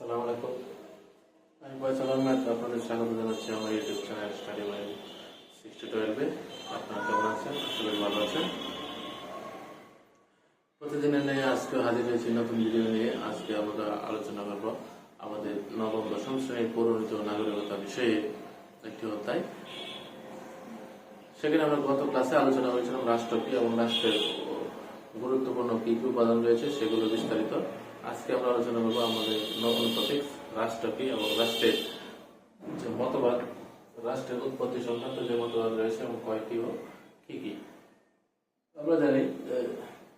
সালাম আলাইকুম। আমি ফয়সাল আহমেদ, আপনাদের স্বাগত জানাচ্ছি আমার ইউটিউব চ্যানেল স্টাডি সিক্সটি টুয়েলভে আপনারা কেমন আছেন? আসলে ভালো আছেন। প্রতিদিনের নিয়ে আজকে হাজির হয়েছি নতুন ভিডিও নিয়ে। আজকে আমরা আলোচনা করব আমাদের নবম, দশম শ্রেণির নাগরিকতা বিষয়ে একটি অধ্যায়। সেখানে আমরা গত ক্লাসে আলোচনা করেছিলাম রাষ্ট্র কি এবং রাষ্ট্রের গুরুত্বপূর্ণ কি কি উপাদান রয়েছে, সেগুলো বিস্তারিত। আজকে আমরা আলোচনা করব আমাদের নতুন টপিক রাষ্ট্র কি এবং রাষ্ট্রের যে মতবাদ, রাষ্ট্রের উৎপত্তি সংক্রান্ত যে মতবাদ রয়েছে এবং কয়টি ও কি কি। আমরা জানি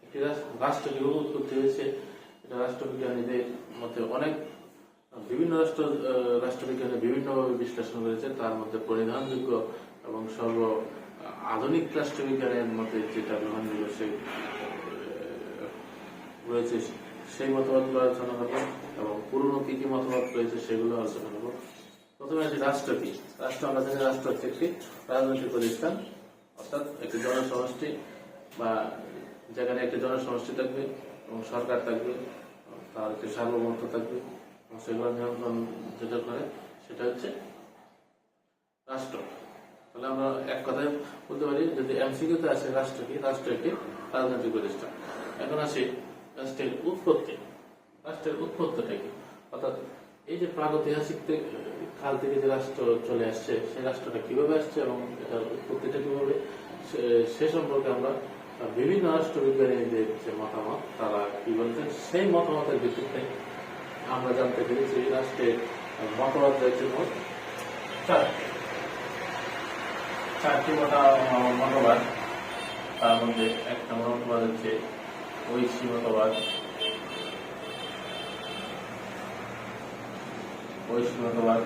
একটি রাষ্ট্র কীভাবে উৎপত্তি হয়েছে, এটা রাষ্ট্রবিজ্ঞানীদের মধ্যে অনেক, বিভিন্ন রাষ্ট্র রাষ্ট্রবিজ্ঞানী বিভিন্নভাবে বিশ্লেষণ করেছে, তার মধ্যে পরিধানযোগ্য এবং সর্ব আধুনিক রাষ্ট্রবিজ্ঞানের মধ্যে যেটা গ্রহণযোগ্য সেই রয়েছে সেই মতবাদগুলো আলোচনা করব এবং পুরনো কি কি মতবাদ রয়েছে সেগুলো আলোচনা করব। প্রথমে আছে রাষ্ট্র কি? রাষ্ট্র আমরা জানি রাষ্ট্র হচ্ছে একটি রাজনৈতিক প্রতিষ্ঠান, অর্থাৎ একটি জনসমষ্টি বা যেখানে একটি জনসমষ্টি থাকবে এবং সরকার থাকবে, তার একটি সার্বভৌমত্ব থাকবে এবং সেগুলো নিয়ন্ত্রণ যেটা করে সেটা হচ্ছে রাষ্ট্র। তাহলে আমরা এক কথায় বলতে পারি, যদি এমসিকিউতে আসে রাষ্ট্র কি? রাষ্ট্র একটি রাজনৈতিক প্রতিষ্ঠান। এখন আসি রাষ্ট্রের উৎপত্তি রাষ্ট্রের উৎপত্তিটা কি অর্থাৎ এই যে প্রাগৈতিহাসিক কাল থেকে যে রাষ্ট্র চলে আসছে, সেই রাষ্ট্রটা কীভাবে আসছে এবং এটার উৎপত্তিটা কীভাবে, সে- সম্পর্কে আমরা বিভিন্ন রাষ্ট্রবিজ্ঞানীদের যে মতামত, তারা কি বলছেন, সেই মতামতের ভিত্তিতে আমরা জানতে পেরেছি রাষ্ট্রের মতবাদ রয়েছে মোট চারটি চারটি মতা, মতবাদ। তার মধ্যে এক নম্বর মতবাদ হচ্ছে ঐশী মতবাদ ওই মতবাদ